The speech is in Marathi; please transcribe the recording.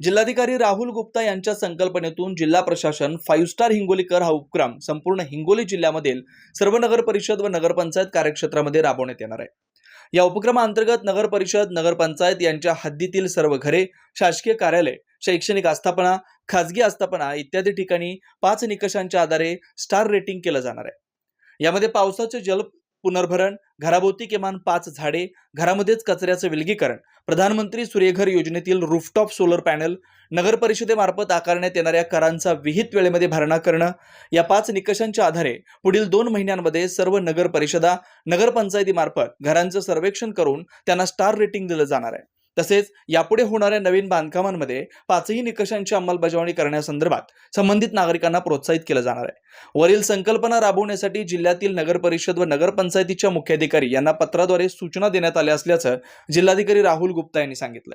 जिल्हाधिकारी राहुल गुप्ता यांच्या संकल्पनेतून जिल्हा प्रशासन फाईव्ह स्टार हिंगोलीकर हा उपक्रम संपूर्ण हिंगोली जिल्ह्यामधील सर्व नगर परिषद व नगरपंचायत कार्यक्षेत्रामध्ये राबवण्यात येणार आहे. या उपक्रमाअंतर्गत नगर परिषद नगरपंचायत यांच्या हद्दीतील सर्व घरे शासकीय कार्यालय शैक्षणिक आस्थापना खाजगी आस्थापना इत्यादी ठिकाणी पाच निकषांच्या आधारे स्टार रेटिंग केलं जाणार आहे. यामध्ये पावसाचे जल पुनर्भरण घराभोवती किमान पाच झाडे घरामध्येच कचऱ्याचं विलगीकरण. प्रधानमंत्री सूर्यघर योजनेतील रूफटॉप सोलर पॅनल नगर परिषदेमार्फत आकारण्यात येणाऱ्या करांचा विहित वेळेमध्ये भरणा करणं या पाच निकषांच्या आधारे पुढील दोन महिन्यांमध्ये सर्व नगर परिषदा नगरपंचायतीमार्फत घरांचं सर्वेक्षण करून त्यांना स्टार रेटिंग दिलं जाणार आहे. तसेच यापुढे होणाऱ्या नवीन बांधकामांमध्ये पाचही निकषांची अंमलबजावणी करण्यासंदर्भात संबंधित नागरिकांना प्रोत्साहित केलं जाणार आहे. वरील संकल्पना राबवण्यासाठी जिल्ह्यातील नगर परिषद व नगरपंचायतीच्या मुख्याधिकारी यांना पत्राद्वारे सूचना देण्यात आल्या असल्याचं जिल्हाधिकारी राहुल गुप्ता यांनी सांगितलं